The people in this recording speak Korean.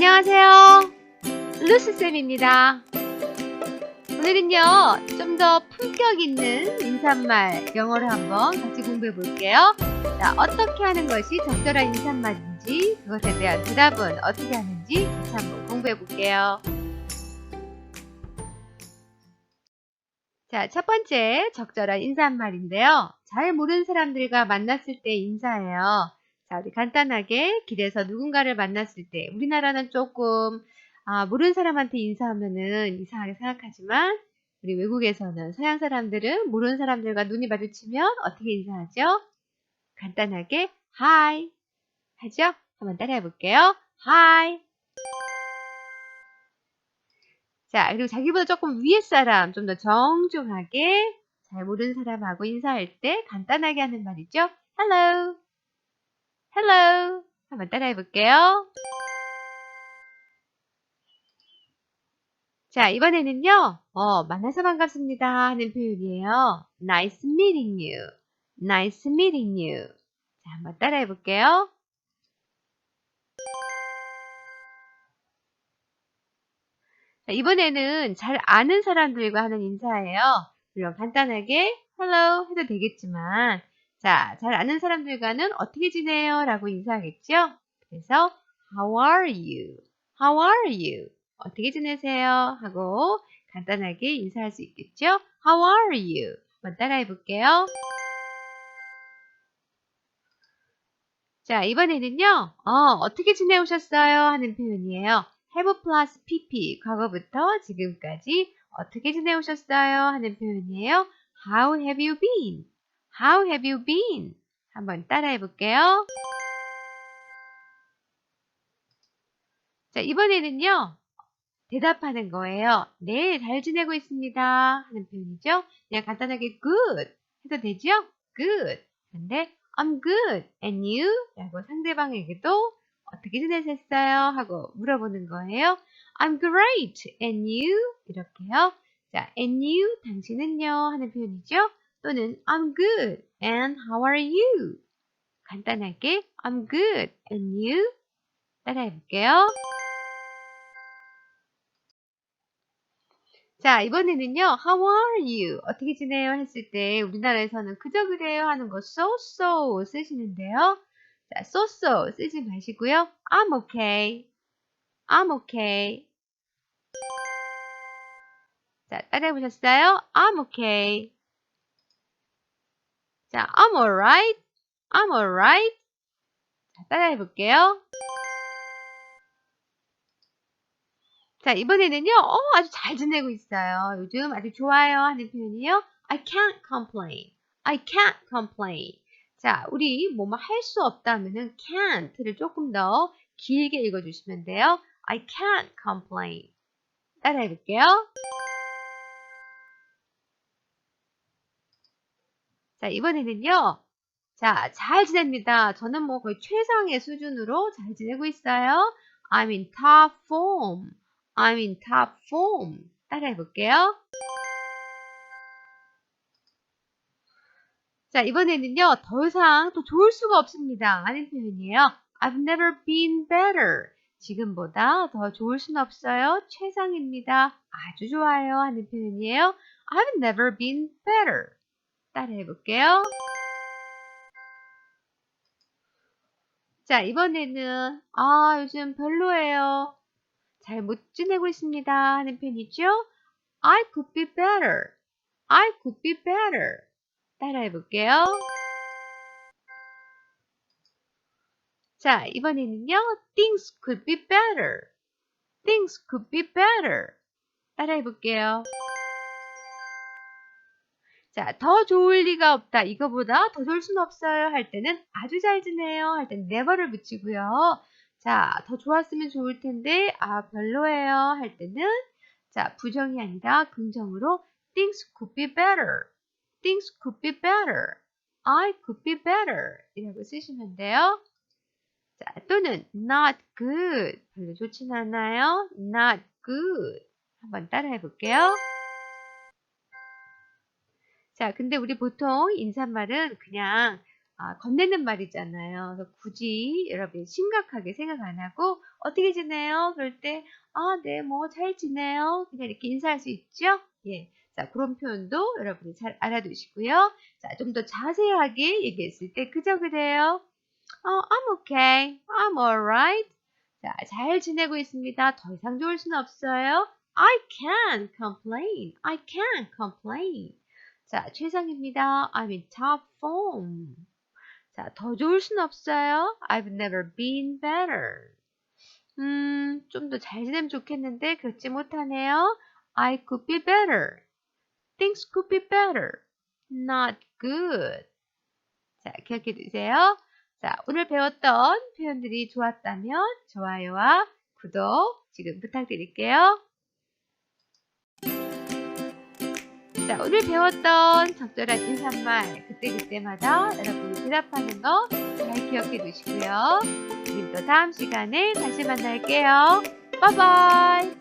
안녕하세요. 루스쌤입니다. 오늘은요, 좀 더 품격 있는 인사말 영어를 한번 같이 공부해 볼게요. 자, 어떻게 하는 것이 적절한 인사말인지, 그것에 대한 대답은 어떻게 하는지 같이 한번 공부해 볼게요. 자, 첫 번째 적절한 인사말인데요. 잘 모르는 사람들과 만났을 때 인사해요. 자, 우리 간단하게 길에서 누군가를 만났을 때 우리나라는 조금 아, 모르는 사람한테 인사하면은 이상하게 생각하지만 우리 외국에서는 서양 사람들은 모르는 사람들과 눈이 마주치면 어떻게 인사하죠? 간단하게 hi 하죠? 한번 따라해 볼게요. hi 자, 그리고 자기보다 조금 위에 사람 좀 더 정중하게 잘 모르는 사람하고 인사할 때 간단하게 하는 말이죠. hello hello 한번 따라해 볼게요. 자, 이번에는요, 어, 만나서 반갑습니다 하는 표현이에요. Nice meeting you. Nice meeting you. 자, 한번 따라해 볼게요. 자, 이번에는 잘 아는 사람들과 하는 인사예요. 물론 간단하게 hello 해도 되겠지만, 자, 잘 아는 사람들과는 어떻게 지내요? 라고 인사하겠죠? 그래서 how are you? How are you? 어떻게 지내세요? 하고 간단하게 인사할 수 있겠죠? How are you? 한번 따라해 볼게요. 자, 이번에는요, 어, 어떻게 지내오셨어요? 하는 표현이에요. have plus pp, 과거부터 지금까지 어떻게 지내오셨어요? 하는 표현이에요. How have you been? How have you been? 한번 따라해 볼게요. 자, 이번에는요, 대답하는 거예요. 네, 잘 지내고 있습니다. 하는 표현이죠. 그냥 간단하게 good 해도 되죠? good. 근데 I'm good. And you? 라고 상대방에게도 어떻게 지내셨어요? 하고 물어보는 거예요. I'm great. And you? 이렇게요. 자, and you? 당신은요? 하는 표현이죠. 또는 I'm good. And how are you? 간단하게 I'm good. And you? 따라해 볼게요. 자, 이번에는요, how are you? 어떻게 지내요? 했을 때, 우리나라에서는 그저 그래요 하는 거 so, so 쓰시는데요. 자, so, so 쓰지 마시고요. I'm okay. I'm okay. 자, 따라해 보셨어요? I'm okay. 자, I'm alright. I'm alright. 자, 따라해 볼게요. 자, 이번에는요, 어, 아주 잘 지내고 있어요. 요즘 아주 좋아요 하는 표현이요. I can't complain. I can't complain. 자, 우리 뭐뭐 할수 없다면은 can't를 조금 더 길게 읽어 주시면 돼요. I can't complain. 따라해 볼게요. 자, 이번에는요. 자, 잘 지냅니다. 저는 뭐 거의 최상의 수준으로 잘 지내고 있어요. I'm in top form. I'm in top form. 따라해 볼게요. 자, 이번에는요, 더 이상 또 좋을 수가 없습니다. 하는 표현이에요. I've never been better. 지금보다 더 좋을 순 없어요. 최상입니다. 아주 좋아요. 하는 표현이에요. I've never been better. 따라해 볼게요. 자, 이번에는, 아, 요즘 별로예요. 잘 못 지내고 있습니다. 하는 편이죠. I could be better. I could be better. 따라해 볼게요. 자, 이번에는요. Things could be better. Things could be better. 따라해 볼게요. 자, 더 좋을 리가 없다. 이거보다 더 좋을 수는 없어요. 할 때는 아주 잘 지내요. 할 때는 never를 붙이고요. 자, 더 좋았으면 좋을 텐데, 아, 별로예요. 할 때는, 자, 부정이 아니라 긍정으로 things could be better. things could be better. I could be better. 이라고 쓰시면 돼요. 자, 또는 not good. 별로 좋진 않아요. not good. 한번 따라 해 볼게요. 자, 근데 우리 보통 인사말은 그냥 아, 건네는 말이잖아요. 그래서 굳이 여러분이 심각하게 생각 안 하고 어떻게 지내요? 그럴 때 아, 네, 뭐 잘 지내요. 그냥 이렇게 인사할 수 있죠? 예. 자, 그런 표현도 여러분이 잘 알아두시고요. 자, 좀 더 자세하게 얘기했을 때 그저 그래요. 어, I'm okay. I'm alright. 자, 잘 지내고 있습니다. 더 이상 좋을 수는 없어요. I can't complain. I can't complain. 자, 최상입니다. I'm in top form. 자, 더 좋을 순 없어요. I've never been better. 음, 좀 더 잘 지내면 좋겠는데 그렇지 못하네요. I could be better. Things could be better. Not good. 자, 기억해 두세요. 자, 오늘 배웠던 표현들이 좋았다면 좋아요와 구독 지금 부탁드릴게요. 자, 오늘 배웠던 적절한 인사말 그때그때마다 여러분이 대답하는 거 잘 기억해 두시고요. 우린 또 다음 시간에 다시 만날게요. 바이바이.